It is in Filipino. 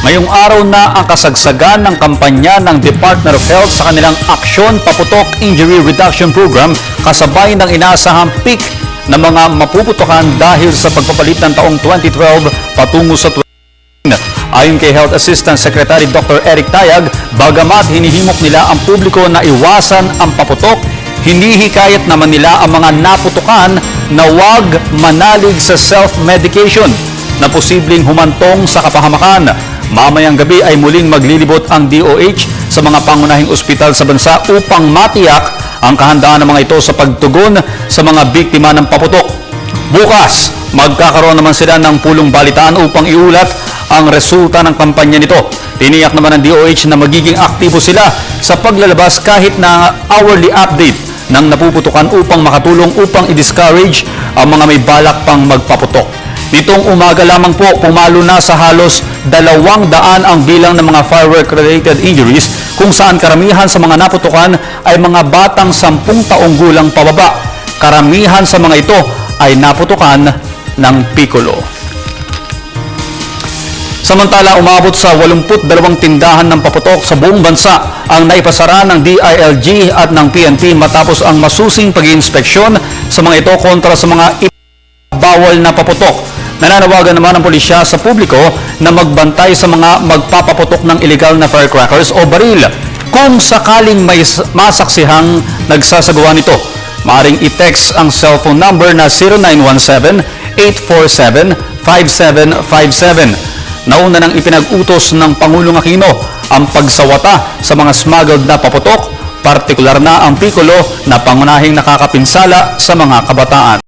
Ngayong araw na ang kasagsagan ng kampanya ng Department of Health sa kanilang Aksyon Paputok Injury Reduction Program kasabay ng inaasahang peak ng mga mapuputokan dahil sa pagpapalit ng taong 2012 patungo sa 2019. Ayon kay Health Assistant Secretary Dr. Eric Tayag, bagamat hinihimok nila ang publiko na iwasan ang paputok, hinihikayat naman nila ang mga naputukan na huwag manalig sa self-medication na posibleng humantong sa kapahamakan. Mamayang gabi ay muling maglilibot ang DOH sa mga pangunahing ospital sa bansa upang matiyak ang kahandaan ng mga ito sa pagtugon sa mga biktima ng paputok. Bukas, magkakaroon naman sila ng pulong balitaan upang iulat ang resulta ng kampanya nito. Tiniyak naman ng DOH na magiging aktibo sila sa paglalabas kahit na hourly update ng napuputukan upang makatulong upang i-discourage ang mga may balak pang magpaputok. Nitong umaga lamang po, pumalo na sa halos dalawang daan ang bilang ng mga firework-related injuries kung saan karamihan sa mga naputukan ay mga batang sampung taong gulang pababa. Karamihan sa mga ito ay naputukan ng piccolo. Samantala, umabot sa 82 tindahan ng paputok sa buong bansa ang naipasara ng DILG at ng PNP matapos ang masusing pag-iinspeksyon sa mga ito kontra sa mga bawal na paputok. Nananawagan naman ang pulisya sa publiko na magbantay sa mga magpapaputok ng illegal na firecrackers o baril kung sakaling may masaksihang nagsasagawa nito. Maaring i-text ang cellphone number na 0917-847-5757. Nauna nang ipinag-utos ng Pangulong Aquino ang pagsawata sa mga smuggled na paputok, partikular na ang piccolo na pangunahing nakakapinsala sa mga kabataan.